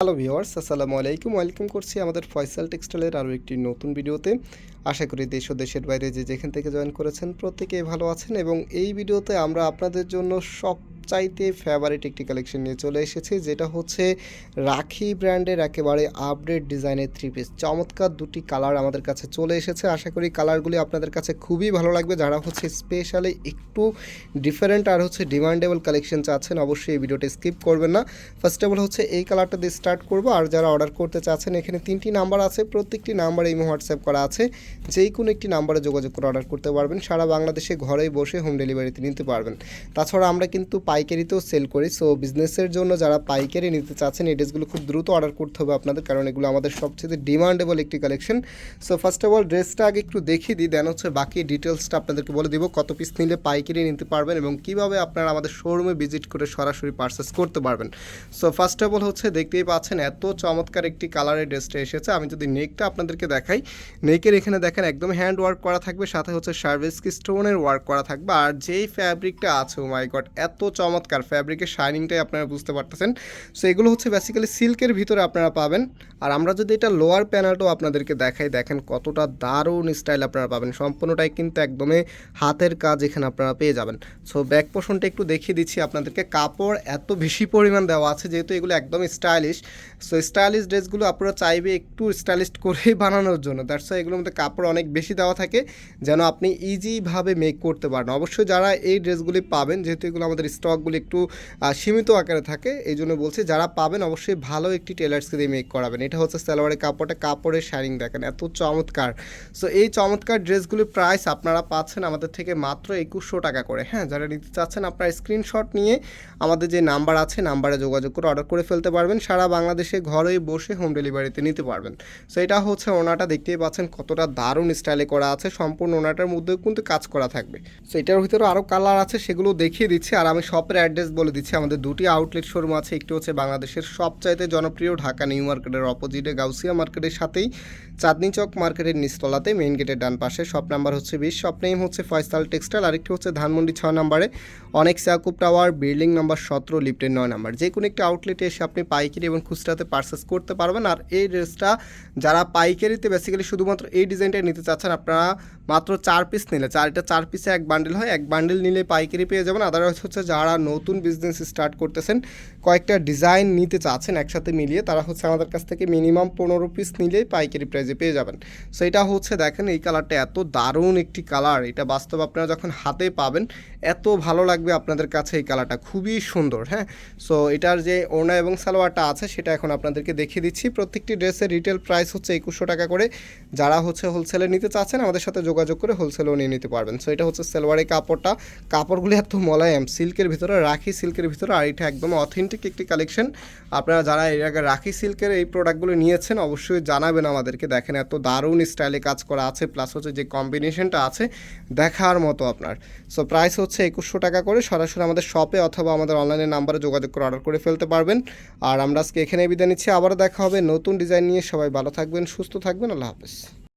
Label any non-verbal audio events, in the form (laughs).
Hello viewers আসসালামু আলাইকুম। Welcome করছি আমাদের ফয়সাল টেক্সটাইলের আরও একটি নতুন ভিডিওতে। আশা করি দেশ ও দেশের বাইরে যে যেখান থেকে জয়েন করেছেন প্রত্যেকেই ভালো আছেন এবং এই ভিডিওতে আমরা আপনাদের জন্য সবচাইতে ফেভারিট একটি কালেকশন নিয়ে চলে এসেছি, যেটা হচ্ছে রাখি ব্র্যান্ডের একেবারে আপডেট ডিজাইনের থ্রি পিস চমৎকার দুটি কালার আমাদের কাছে চলে এসেছে। আশা করি কালারগুলি আপনাদের কাছে খুবই ভালো লাগবে। যারা হচ্ছে স্পেশালি একটু ডিফারেন্ট আর হচ্ছে ডিমান্ডেবল কালেকশন চাচ্ছেন, অবশ্যই এই ভিডিওটা স্কিপ করবেন না। ফার্স্ট অফ অল হচ্ছে এই কালারটা দিয়ে স্টার্ট করব। আর যারা অর্ডার করতে চাচ্ছেন, এখানে তিনটি নাম্বার আছে। প্রত্যেকটি নাম্বারে ইমো হোয়াটসঅ্যাপ করা আছে। যেই কোনো একটি নাম্বারে যোগাযোগ করে অর্ডার করতে পারবেন। সারা বাংলাদেশে ঘরেই বসে হোম ডেলিভারিতে নিতে পারবেন। তাছাড়া আমরা কিন্তু পাইকারিতেও সেল করি সো বিজনেসের জন্য যারা পাইকারি নিতে চাচ্ছেন, এই ড্রেসগুলো খুব দ্রুত অর্ডার করতে হবে আপনাদের, কারণ এগুলো আমাদের সবচেয়ে ডিমান্ডেবল একটি collection so first of all ড্রেসটা আগে একটু দেখিয়ে দিই দেন হচ্ছে বাকি ডিটেলসটা আপনাদেরকে বলে দিব, কত পিস নিলে পাইকারি নিতে পারবেন এবং কীভাবে আপনারা আমাদের শোরুমে ভিজিট করে সরাসরি পারচেস করতে পারবেন। সো ফার্স্ট অফ অল হচ্ছে দেখতেই পাচ্ছেন, এত চমৎকার একটি কালারের ড্রেসটা এসেছে। আমি যদি নেকটা আপনাদেরকে দেখাই নেকের এখানে দেখেন একদম হ্যান্ড ওয়ার্ক করা থাকবে, সাথে হচ্ছে সার্ভিস কি স্টোনের ওয়ার্ক করা থাকবে, আর যেই ফ্যাব্রিকটা আছে ও মাই গড এত চমৎকার ফ্যাব্রিকের শাইনিংটাই আপনারা বুঝতে পারতেছেন। সো এগুলো হচ্ছে বেসিক্যালি সিল্কের ভিতরে আপনারা পাবেন। আর আমরা যদি এটা লোয়ার প্যানেলটাও আপনাদেরকে দেখাই, দেখেন কতটা দারুণ স্টাইল আপনারা পাবেন। সম্পূর্ণটাই কিন্তু একদমই হাতের কাজ এখানে আপনারা পেয়ে যাবেন। সো ব্যাক পোর্শনটা একটু দেখিয়ে দিচ্ছি আপনাদেরকে। কাপড় এত বেশি পরিমাণ দেওয়া আছে, যেহেতু এগুলো একদম স্টাইলিশ সো স্টাইলিশ ড্রেসগুলো আপনারা চাইবে একটু স্টাইলিশ করেই (laughs) বানানোর জন্য। দ্যাটস এগুলোর মধ্যে কাপড় অনেক বেশি দেওয়া থাকে, যেন আপনি ইজিভাবে মেক করতে পারেন। অবশ্যই যারা এই ড্রেসগুলি পাবেন, যেহেতু এগুলো আমাদের স্টকগুলি একটু সীমিত আকারে থাকে এই জন্য বলছি যারা পাবেন অবশ্যই ভালো একটি টেলার্সকে দিয়ে মেক করাবেন। এটা হচ্ছে সালোয়ারের কাপড়টা, কাপড়ের শাইনিং দেখেন, এত চমৎকার। সো এই চমৎকার ড্রেসগুলির প্রাইস আপনারা পাচ্ছেন আমাদের থেকে মাত্র একুশশো টাকা করে। হ্যাঁ যারা নিতে চাচ্ছেন আপনারা স্ক্রিনশট নিয়ে আমাদের যে নাম্বার আছে নাম্বারে যোগাযোগ করে অর্ডার করে ফেলতে পারবেন। সারা বাংলাদেশে ঘরেই বসে হোম ডেলিভারিতে নিতে পারবেন। সো এটা হচ্ছে ওনাটা, দেখতেই পাচ্ছেন কতটা দারুণ স্টাইলে করা আছে। সম্পূর্ণ ওনাটার মধ্যেও কিন্তু কাজ করা থাকবে। সো এটার ভিতরে আরও কালার আছে, সেগুলো দেখিয়ে দিচ্ছি। আর আমি শপের অ্যাড্রেস বলে দিচ্ছি। আমাদের দুটি আউটলেট শোরুম আছে। একটি হচ্ছে বাংলাদেশের সবচাইতে জনপ্রিয় ঢাকা নিউ মার্কেটের অপোজিটে গাউসিয়া মার্কেটের সাথেই, চাঁদনি চক মার্কেটের নিচতলাতে মেইন গেটের ডান পাশে। শপ নাম্বার হচ্ছে বিশ শপ নেম হচ্ছে ফয়সাল টেক্সটাইল আরেকটি হচ্ছে ধানমন্ডি ছয় নম্বরে অনেক সিয়াকুব টাওয়ার বিল্ডিং নাম্বার সতেরো লিফটের নয় নাম্বার। যে কোনো একটি আউটলেটে এসে আপনি পাইকারি এবং খুচরাতে পারচেস করতে পারবেন। আর এই ড্রেসটা যারা পাইকারিতে বেসিক্যালি শুধুমাত্র এই ডিজাইনটা নিতে চাচ্ছেন, আপনারা মাত্র চার পিস নিলে চারটা চার পিসে এক বান্ডেল হয়। এক বান্ডেল নিলে পাইকারি পেয়ে যাবেন। আদারওয়াইজ হচ্ছে যারা নতুন বিজনেস স্টার্ট করতেছেন, কয়েকটা ডিজাইন নিতে চাচ্ছেন একসাথে মিলিয়ে, তারা হচ্ছে আমাদের কাছ থেকে মিনিমাম পনেরো পিস নিলেই পাইকারি প্রাইজে পেয়ে যাবেন। সো এটা হচ্ছে দেখেন এই কালারটা এত দারুণ একটি কালার এটা বাস্তব আপনারা যখন হাতে পাবেন, এত ভালো লাগবে আপনাদের কাছে এই কালারটা খুবই সুন্দর হ্যাঁ? সো এটার যে ওড়না এবং সালোয়ারটা আছে, সেটা এখন আপনাদেরকে দেখিয়ে দিচ্ছি। প্রত্যেকটি ড্রেসের রিটেল প্রাইস হচ্ছে একুশশো টাকা করে। যারা হচ্ছে হোলসেলে নিতে চাচ্ছেন, আমাদের সাথে যোগাযোগ করে হোলসেলেও নিয়ে নিতে পারবেন। সো এটা হচ্ছে সালোয়ারের কাপড়টা। কাপড়গুলি এত মলায়াম সিল্কের ভিতরে রাখি সিল্কের ভিতরে, আর এটা একদম অথেন্টিক একটি কালেকশন আপনারা যারা এর আগে রাখি সিল্কের এই প্রোডাক্টগুলো নিয়েছেন, অবশ্যই জানাবেন আমাদেরকে। দেখেন এত দারুণ স্টাইলে কাজ করা আছে প্লাস হচ্ছে যে কম্বিনেশনটা আছে, দেখার মতো আপনার। সো প্রাইস হচ্ছে একুশশো টাকা করে, সরাসরি আমাদের শপে অথবা আমাদের অনলাইনে নাম্বারে যোগাযোগ করে অর্ডার করে ফেলতে পারবেন। আর আমরা আজকে এখানে বিদায় নিচ্ছি, আবারও দেখা হবে নতুন ডিজাইন নিয়ে। সবাই ভালো থাকবেন, সুস্থ থাকবেন, আল্লাহ হাফেজ।